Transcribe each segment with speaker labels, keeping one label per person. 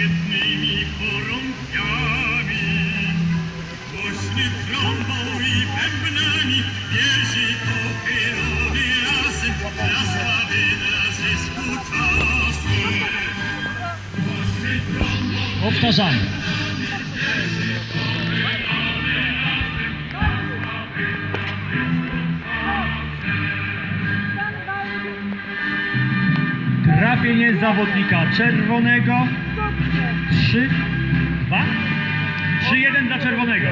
Speaker 1: świetnymi chorągiami. Głośny trąbą i bębnami wierzy pochylowy razem dla sławy, dla zysku trąbą
Speaker 2: Powtarzamy. Trafienie zawodnika czerwonego. 3, 2, 3, 1 dla czerwonego.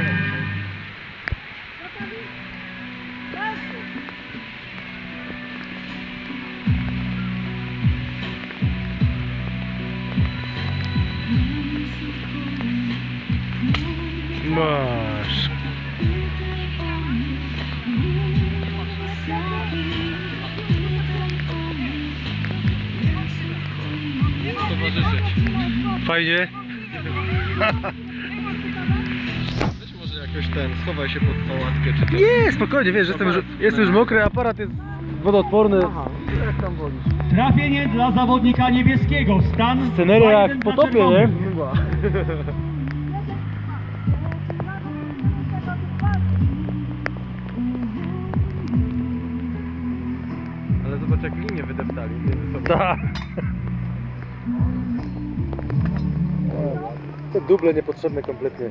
Speaker 3: Masz. Fajnie.
Speaker 4: Weź może jakoś ten, schowaj się pod pałatkę czy coś.
Speaker 3: Nie, spokojnie, wiesz, jestem już, jestem już mokry, aparat jest wodoodporny.
Speaker 4: Jak tam wolisz?
Speaker 2: Trafienie dla zawodnika niebieskiego. Stan
Speaker 3: Sceneria
Speaker 2: 2-1
Speaker 3: jak w
Speaker 2: dla
Speaker 3: potopie,
Speaker 2: czerwonych.
Speaker 3: nie?
Speaker 4: Chyba. Ale zobacz jak linię wydeptali między sobą.
Speaker 3: Tak. Te duble niepotrzebne kompletnie.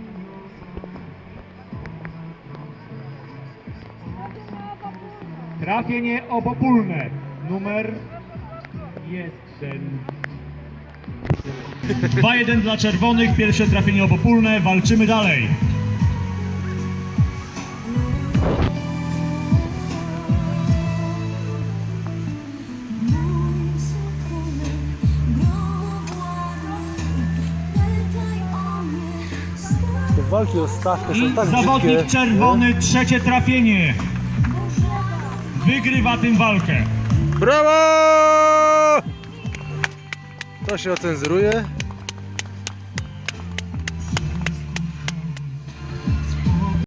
Speaker 2: Trafienie obopólne. Numer 1. 2-1 dla czerwonych. Pierwsze trafienie obopólne. Walczymy dalej.
Speaker 3: Walki o stawkę
Speaker 2: I
Speaker 3: są tak
Speaker 2: zawodnik
Speaker 3: brzydkie.
Speaker 2: czerwony. Trzecie trafienie. Wygrywa tym walkę.
Speaker 3: Brawo! To się ocenzuruje.